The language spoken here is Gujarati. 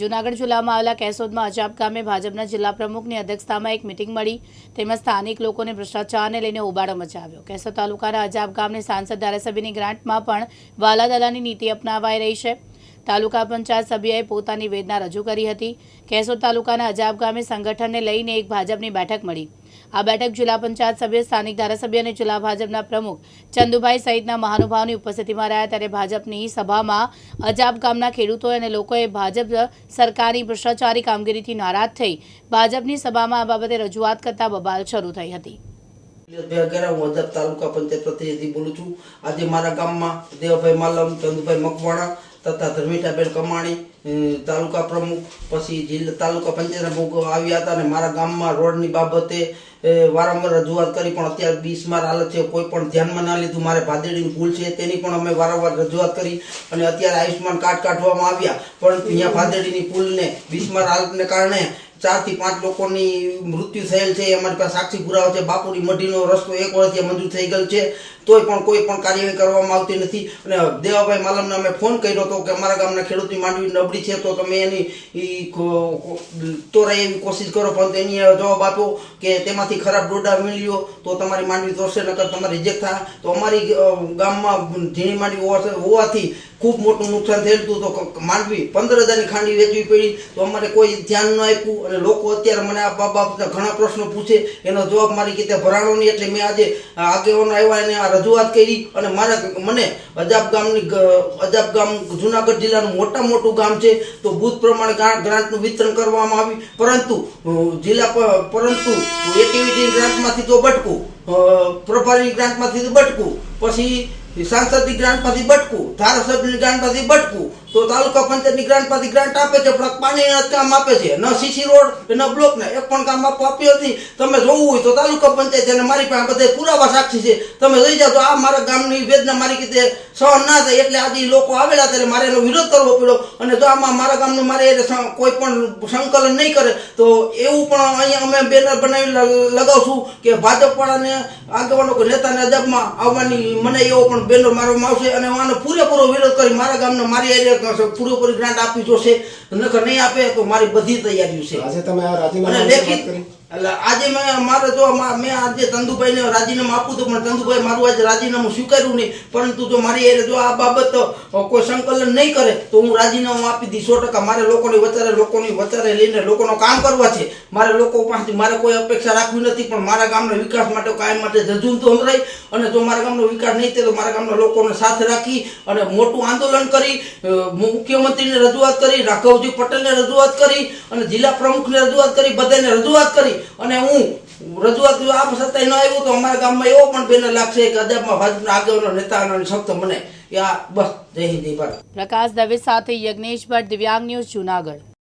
જૂનાગઢ જિલ્લામાં આવેલા કેશોદમાં અજાબ ગામે ભાજપના જિલ્લા પ્રમુખની અધ્યક્ષતામાં એક મિટિંગ મળી. તેમાં સ્થાનિક લોકોને ભ્રષ્ટાચારને લઈને ઉબાડો મચાવ્યો. કેશોદ તાલુકાના અજાબ ગામને સાંસદ ધારાસભ્યની ગ્રાન્ટમાં પણ વાલાદાદાની નીતિ અપનાવાઈ રહી છે. તાલુકા પંચાયત સભ્યએ પોતાની વેદના રજૂ કરી હતી. કેશોદ તાલુકાના અજાબ ગામે સંગઠનને લઈને એક ભાજપની બેઠક મળી. આ બેઠક જિલ્લા પંચાયત સભ્ય, સ્થાનિક ધારાસભ્ય અને જિલ્લા ભાજપના પ્રમુખ ચંદુભાઈ સહિતના મહાનુભાવની ઉપસ્થિતિમાં રહ્યા ત્યારે ભાજપની સભામાં અજાબ ગામના ખેડૂતો અને લોકોએ ભાજપ સરકારની ભ્રષ્ટાચારી કામગીરીથી નારાજ થઈ. ભાજપની સભામાં આ બાબતે રજૂઆત કરતા બબાલ શરૂ થઈ હતી. તાલુકા પંચાયત પ્રતિનિધિ બોલું છું. આજે મારા ગામમાં દેવભાઈ માલમ, ચંદુભાઈ મકવાણા તથા ધર્મિતાબેન કમાણી તાલુકા પ્રમુખ, પછી જિલ્લા, તાલુકા પંચાયતના પ્રમુખ આવ્યા હતા અને મારા ગામમાં રોડની બાબતે વારંવાર રજૂઆત કરી, પણ અત્યારે બિસ્માર હાલત છે, કોઈ પણ ધ્યાનમાં ના લીધું. મારે ભાદેડીની ભૂલ છે, તેની પણ અમે વારંવાર રજૂઆત કરી અને અત્યારે આયુષ્યમાન કાર્ડ કાઢવામાં આવ્યા. પરંતુ અહીંયા ભાદેડીની પુલને બિસ્માર હાલતને કારણે ચારથી પાંચ લોકોની મૃત્યુ થયેલ છે, અમારી પાસે સાક્ષી પુરાવો છે બાપુરી મઢીનો રસ્તો એક વર્ષથી મંજૂર થઈ ગયેલ છે, તોય પણ કોઈ પણ કાર્યવાહી કરવામાં આવતી નથી. અને દેવાભાઈ માલમને અમે ફોન કર્યો હતો કે અમારા ગામના ખેડૂતની માંડવી નબળી છે, તો તમે એની તોરાય એવી કોશિશ કરો, પણ એની જવાબ આપ્યો કે તેમાંથી ખરાબ ડોડા મેળવ્યો તો તમારી માંડવી તોડશે, નકર તમારી રિજેક્ટ થાય તો અમારી ગામમાં ઝીણી માંડવી હોવા- હોવાથી ખૂબ મોટું નુકસાન થયેલું હતું. તો માંડવી પંદર હજારની ખાંડી વેચવી પડી. તો અમારે કોઈ ધ્યાન ન આપ્યું. અને લોકો અત્યારે મને આ બાબતના ઘણા પ્રશ્નો પૂછે, એનો જવાબ મારી રીતે ભરાણો નહીં. એટલે મેં આજે આગેવાનો આવ્યા એને આ રજૂઆત કરી અને મારા મને અજાબ ગામની અજાબ ગામ જુનાગઢ જિલ્લાનું મોટા મોટું ગામ છે, તો બુથ પ્રમાણે ગ્રા- ગ્રાન્ટનું વિતરણ કરવામાં આવ્યું. પરંતુ જિલ્લા પરંતુ એટીવીટી ગ્રાન્ટમાંથી તો બટકું પ્રભારી ગ્રાન્ટમાંથી તો બટકું. પછી સાંસદની ગ્રાન્ટમાંથી બટકું, ધારાસભ્યની ગ્રાન્ટમાંથી બટકું. તો તાલુકા પંચાયતની ગ્રાન્ટમાંથી ગ્રાન્ટ આપે છે, પણ પાણીના જ કામ આપે છે. ન સીસી રોડ ન બ્લોક ને, એક પણ કામ આપવા આપ્યો નથી તમે જોવું હોય તો તાલુકા પંચાયત અને મારી પાસે બધા પુરાવા સાક્ષી છે. તમે લઈ જાઓ તો આ મારા ગામની વેદના મારી રીતે સહન ના થાય, એટલે આજે લોકો આવેલા ત્યારે મારે એનો વિરોધ કરવો પડ્યો. અને જો આમાં મારા ગામનું મારે કોઈ પણ સંકલન નહીં કરે, તો એવું પણ અહીંયા અમે બેનર બનાવી લગાવશું કે ભાજપવાળાને, આગેવાનો નેતાને અજાબમાં આવવાની મને એવો પણ બેનર મારવામાં આવશે અને આનો પૂરેપૂરો વિરોધ કરી મારા ગામને મારી એરિયા પૂરેપૂરી ગ્રાન્ટ આપવી જોશે. નકર નહીં આપે તો મારી બધી તૈયારીઓ છે. આજે તમે આ રાજીનામા લેખિત એટલે આજે મેં મારે જો મા- આજે તંદુભાઈને રાજીનામું આપું તો પણ તંદુભાઈ મારું આજે રાજીનામું સ્વીકાર્યું નહીં. પરંતુ જો મારી એ જો આ બાબત કોઈ સંકલન નહીં કરે, તો હું રાજીનામું આપી દઈશ સો ટકા. મારે લોકોની વચારે લોકોની વચારે લઈને લોકોનો કામ કરવા છે. મારે લોકો પાસેથી મારે કોઈ અપેક્ષા રાખવી નથી, પણ મારા ગામના વિકાસ માટે, કાયમ માટે જજુમ તો રહી. અને જો મારા ગામનો વિકાસ નહીં થાય, તો મારા ગામના લોકોને સાથે રાખી અને મોટું આંદોલન કરી મુખ્યમંત્રીને રજૂઆત કરી, રાઘવજી પટેલને રજૂઆત કરી અને જિલ્લા પ્રમુખને રજૂઆત કરી, બધાને રજૂઆત કરી. અને હું રજૂઆત આપ છતાંય ન આવ્યું તો અમારા ગામમાં એવો પણ બેનર લાગશે કે અજાબમાં ભાજપના આગેવાનો નેતા શક્ત મને યા બસ જય હિન્દ ભારત. પ્રકાશ દવે સાથે યજ્ઞેશ ભટ્ટ દિવ્યાંગ ન્યૂઝ જૂનાગઢ.